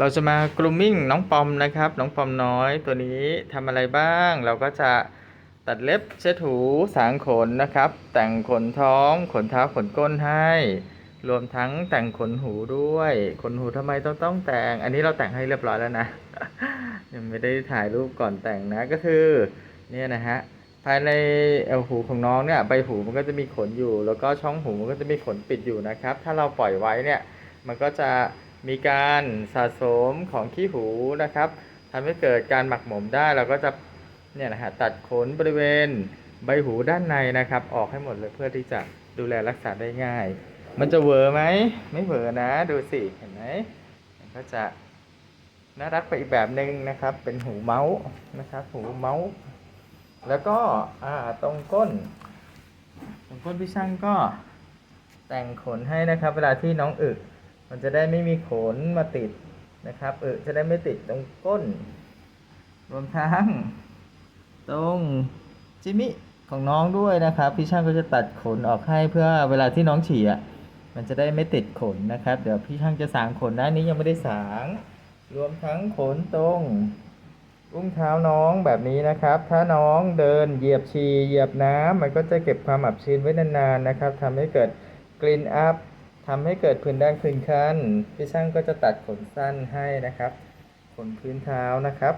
เราจะมากรูมมิ่งน้องปอมนะครับ น้องปอมน้อยตัวนี้ทำอะไรบ้าง เราก็จะตัดเล็บเช็ดหูสางขนนะครับ แต่งขนท้อง ขนเท้าขนก้นให้ รวมทั้งแต่งขนหูด้วย ขนหูทำไมต้องต้องแต่ง อันนี้เราแต่งให้เรียบร้อยแล้วนะยังไม่ได้ถ่ายรูปก่อนแต่งนะก็คือเนี่ยนะฮะภายในเอวหูของน้องเนี่ยใบหูมันก็จะมีขนอยู่ แล้วก็ช่องหูมันก็จะมีขนปิดอยู่นะครับ ถ้าเราปล่อยไว้เนี่ยมันก็จะ มีการสะสมของขี้หูนะครับทำให้เกิดการหมักหมมได้เราก็จะเนี่ยนะฮะตัดขนบริเวณใบหูด้านในนะครับ ออกให้หมดเลยเพื่อที่จะดูแลรักษาได้ง่าย มันจะเวอร์ไหมไม่เวอร์นะดูสิเห็นไหมมันก็จะน่ารักไปอีกแบบหนึ่งนะครับ เป็นหูเมาส์นะครับ หูเมาส์แล้วก็อ่าตรงก้นตรงก้นพี่ช่างก็แต่งขนให้นะครับ เวลาที่น้องอึ มันจะได้ไม่มีขนมาติดนะครับ เอึจะได้ไม่ติดตรงก้น รวมทั้ง ตรงจิมิของน้องด้วยนะครับ พี่ช่างก็จะตัดขนออกให้เพื่อเวลาที่น้องฉี่อะมันจะได้ไม่ติดขนนะครับ เดี๋ยวพี่ช่างจะสางขนนะอันนี้ยังไม่ได้สาง รวมทั้งขนตรงอุ้งเท้าน้องแบบนี้นะครับ ถ้าน้องเดินเหยียบฉี่เหยียบน้ำมันก็จะเก็บความอับชื้นไว้นานๆนะครับทำให้เกิดกลิ่นอัพ ทำให้เกิดผื่นแดงผื่นคันพี่ช่างก็จะตัดขนสั้นให้นะครับ ขนพื้นเท้านะครับ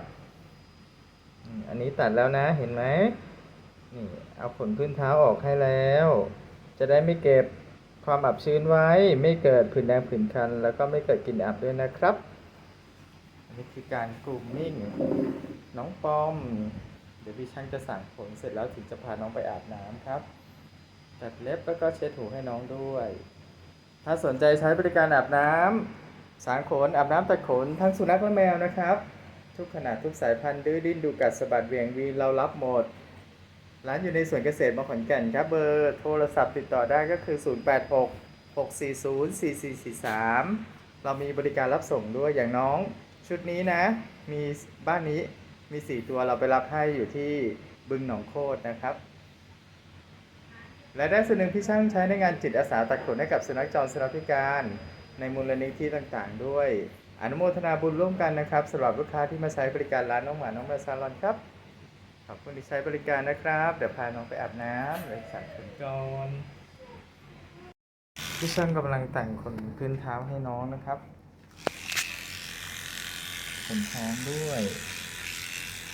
อันนี้ตัดแล้วนะเห็นไหมนี่เอาขนพื้นเท้าออกให้แล้ว จะได้ไม่เก็บความอับชื้นไว้ ไม่เกิดผื่นแดงผื่นคัน แล้วก็ไม่เกิดกลิ่นอับด้วยนะครับอันนี้คือการกลุ่มมิ่งน้องปอม เดี๋ยวพี่ช่างจะสั่งผลเสร็จแล้วถึงจะพาน้องไปอาบน้ำครับ ตัดเล็บแล้วก็เช็ดหูให้น้องด้วย ถ้าสนใจใช้บริการอาบน้ำสางขนอาบน้ำตัดขนทั้งสุนัขและแมวนะครับ ทุกขนาดทุกสายพันธุ์ดื้อดิ้นดูกัดสะบัดเวียงวีนเรารับหมด ร้านอยู่ในสวนเกษตรมขอนแก่นครับเบอร์โทรศัพท์ติดต่อได้ก็คือ 086 640 4443 เรามีบริการรับส่งด้วยอย่างน้อง ชุดนี้นะ มีบ้านนี้มี 4 ตัวเราไปรับให้อยู่ที่บึงหนองโคตรนะครับ และได้ส่วนหนึ่งที่ช่างใช้ในงานจิตอาสาตัดขนให้กับสุนัขจรสุนัขพิการ ในมูลนิธิต่างๆ ด้วย อนุโมทนาบุญร่วมกันนะครับสำหรับลูกค้าที่มาใช้บริการร้านน้องหมาน้องแมวซาลอนครับขอบคุณที่ใช้บริการนะครับ เดี๋ยวพาน้องไปอาบน้ำเลยสั่งขนก่อนพี่ช่างกำลังแต่งขนพื้นเท้าให้น้องนะครับขนท้องด้วย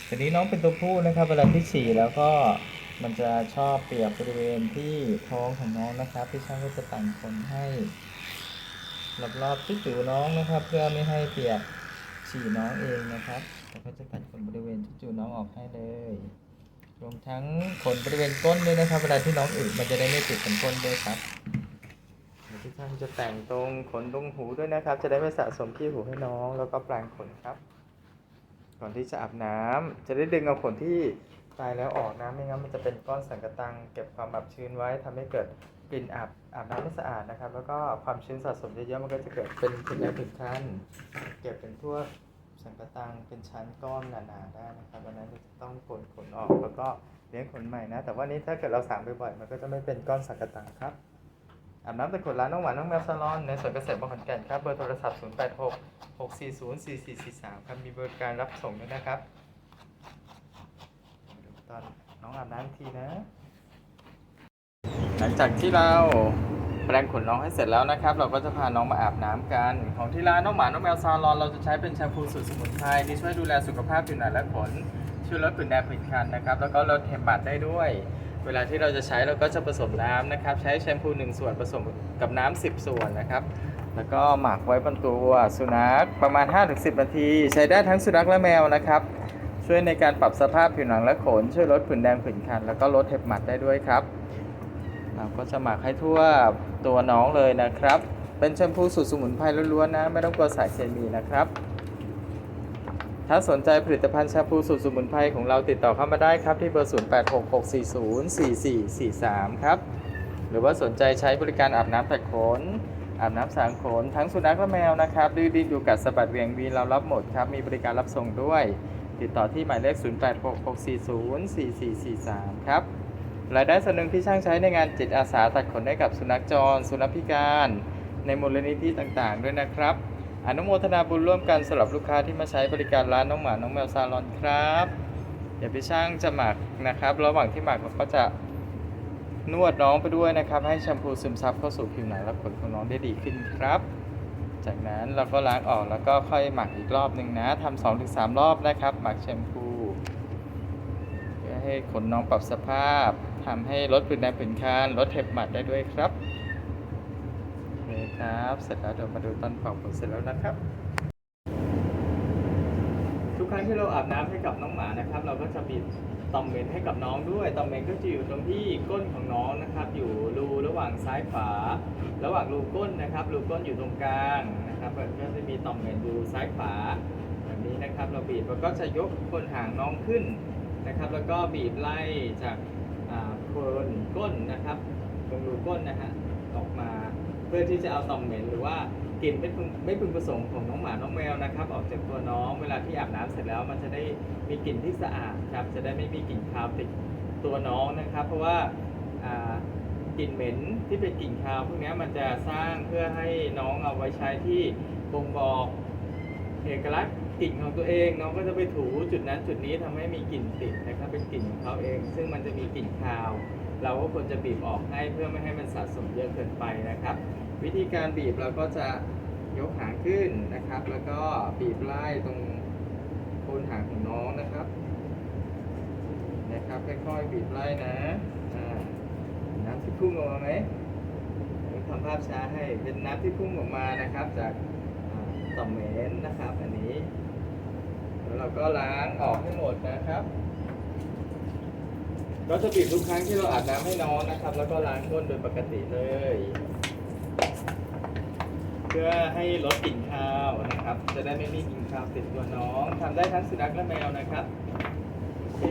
ทีนี้น้องเป็นตัวผู้นะครับเวลาที่ฉี่แล้วก็ มันจะชอบเปียกบริเวณที่ท้องของน้องนะครับ พี่ช่างก็จะแต่งขนให้รอบๆที่ผิวน้องนะครับ เพื่อไม่ให้เปียกฉี่น้องเองนะครับแล้วก็จะตัดขนบริเวณที่จูน้องออกให้เลยรวมทั้งขนบริเวณก้นด้วยนะครับ เวลาที่น้องอึมันจะได้ไม่ติดขนก้นด้วยครับพี่ช่างจะแต่งตรงขนตรงหูด้วยนะครับ จะได้ไม่สะสมขี้หูให้น้อง แล้วก็แปรงขนครับ ก่อนที่จะอาบน้ำจะได้ดึงเอาขนที่ ตายแล้วออกนะไม่งั้นมันจะเป็นก้อนสังกะตังเก็บความอับชื้นไว้ทำให้เกิดกลิ่นอับอาบน้ำไม่สะอาดนะครับ แล้วก็ความชื้นสะสมเยอะๆมันก็จะเกิดเป็นผื่นแดงผื่นคันเก็บเป็นพวสังกะตังเป็นชั้นก้อนหนาๆได้นะครับวันนั้นจะต้องโกนขนออกแล้วก็เลี้ยงขนใหม่นะ แต่ว่านี้ถ้าเกิดเราสางบ่อยๆมันก็จะไม่เป็นก้อนสังกะตังครับอาบน้ำแต่ขนร้านน้องหวานน้องแมวซาลอนในสวนเกษตรบางขอนแก่นครับเบอร์โทรศัพท์ 086 640 4443ครับมีบริการรับส่งด้วยนะครับ เดี๋ยวตอนน้องอาบน้ำอีกทีนะ หลังจากที่เราแปรงขนน้องให้เสร็จแล้วนะครับ เราก็จะพาน้องมาอาบน้ำกัน ของที่ร้านน้องหมา น้องแมวซาลอน เราจะใช้เป็นแชมพูสูตรสมุนไพรที่ช่วยดูแลสุขภาพผิวหนังและขน ช่วยลดผื่นแดงผื่นคันนะครับ แล้วก็ลดเห็บหมัดได้ด้วย เวลาที่เราจะใช้เราก็จะผสมน้ำนะครับ ใช้แชมพู 1 ส่วนผสมกับน้ำ10 ส่วนนะครับ แล้วก็หมักไว้บนตัวสุนัขประมาณ 5-10 นาที ใช้ได้ทั้งสุนัขและแมวนะครับ ช่วยในการปรับสภาพผิวหนังและขน ช่วยลดผื่นแดงผื่นคัน แล้วก็ลดเห็บหมัดได้ด้วยครับ เราก็จะหมักให้ทั่วตัวน้องเลยนะครับ เป็นแชมพูสูตรสมุนไพรล้วนๆนะ ไม่ต้องกลัวสารเคมีนะครับ ถ้าสนใจผลิตภัณฑ์แชมพูสูตรสมุนไพรของเราติดต่อเข้ามาได้ครับที่เบอร์ 0866404443 ครับ หรือว่าสนใจใช้บริการอาบน้ำตัดขนอาบน้ำสางขนทั้งสุนัขและแมวนะครับดื้อดิ้นดูกัดสะบัดเวียงวีเรารับหมดครับ มีบริการรับส่งด้วย ติดต่อที่หมายเลข 0866404443 ครับ รายได้ส่วนหนึ่งที่ช่างใช้ในงานจิตอาสาตัดขนให้กับสุนัขจร สุนัขพิการ ในมูลนิธิต่างๆ ด้วยนะครับ อนุโมทนาบุญร่วมกันสำหรับลูกค้าที่มาใช้บริการร้านน้องหมา น้องแมวซาลอนครับ เดี๋ยวพี่ช่างจะหมักนะครับ ระหว่างที่หมักเราก็จะนวดน้องไปด้วยนะครับ ให้แชมพูซึมซับเข้าสู่ผิวหนังและขนของน้องได้ดีขึ้นครับ จากนั้นเราก็ล้างออกแล้วก็ค่อยหมักอีกรอบหนึ่งนะทำสองถึงสามรอบนะครับ หมักแชมพูเพื่อให้ขนน้องปรับสภาพทำให้ลดผื่นแดงผื่นคันลดเห็บหมัดได้ด้วยครับโอเคครับ เสร็จแล้วเดี๋ยวมาดูตอนเป่าขนเสร็จแล้วนะครับ ทุกครั้งที่เราอาบน้ำให้กับน้องหมานะครับ เราก็จะบีบ ต่อมเหม็นให้กับน้องด้วยต่อมเหม็นก็จะอยู่ตรงที่ก้นของน้องนะครับ อยู่รูระหว่างซ้ายขวาระหว่างรูก้นนะครับ รูก้นอยู่ตรงกลางนะครับก็จะมีต่อมเหม็นอยู่ซ้ายขวาแบบนี้นะครับเราบีบแล้วก็จะยกคนหางน้องขึ้นนะครับ แล้วก็บีบไล่จากโคนก้นนะครับ ตรงรูก้นนะฮะออกมาเพื่อที่จะเอาต่อมเหม็นหรือว่า กลิ่นไม่พึงไม่พึงประสงค์ของน้องหมาน้องแมวนะครับ ออกจากตัวน้องเวลาที่อาบน้ำเสร็จแล้ว มันจะได้มีกลิ่นที่สะอาดครับจะได้ไม่มีกลิ่นคาวติดตัวน้องนะครับ เพราะว่ากลิ่นเหม็นที่เป็นกลิ่นคาวพวกนี้มันจะสร้างเพื่อให้น้องเอาไว้ใช้ที่บ่งบอกเอกลักษณ์กลิ่นของตัวเองน้องก็จะไปถูจุดนั้นจุดนี้ทำให้มีกลิ่นติดนะครับเป็นกลิ่นของเขาเอง ซึ่งมันจะมีกลิ่นคาว เราก็ควรจะบีบออกให้เพื่อไม่ให้มันสะสมเยอะเกินไปนะครับ วิธีการบีบเราก็จะยกหางขึ้นนะครับ แล้วก็บีบไล่ตรงโคนหางของน้องนะครับนะครับค่อยๆบีบไล่นะอ่าน้ำที่พุ่งออกมาไหมผมทำภาพช้าให้เป็นน้ำที่พุ่งออกมานะครับ จากต่อมเหม็นนะครับ อันนี้แล้วเราก็ล้างออกให้หมดนะครับก็จะบีบทุกครั้งที่เราอาบน้ำให้น้องนะครับ แล้วก็ล้างก้นโดยปกติเลย เพื่อให้ลดกลิ่นข้าวนะครับ จะได้ไม่มีกลิ่นข้าวติดตัวน้องทำได้ทั้งสุนัขและแมวนะครับโอเค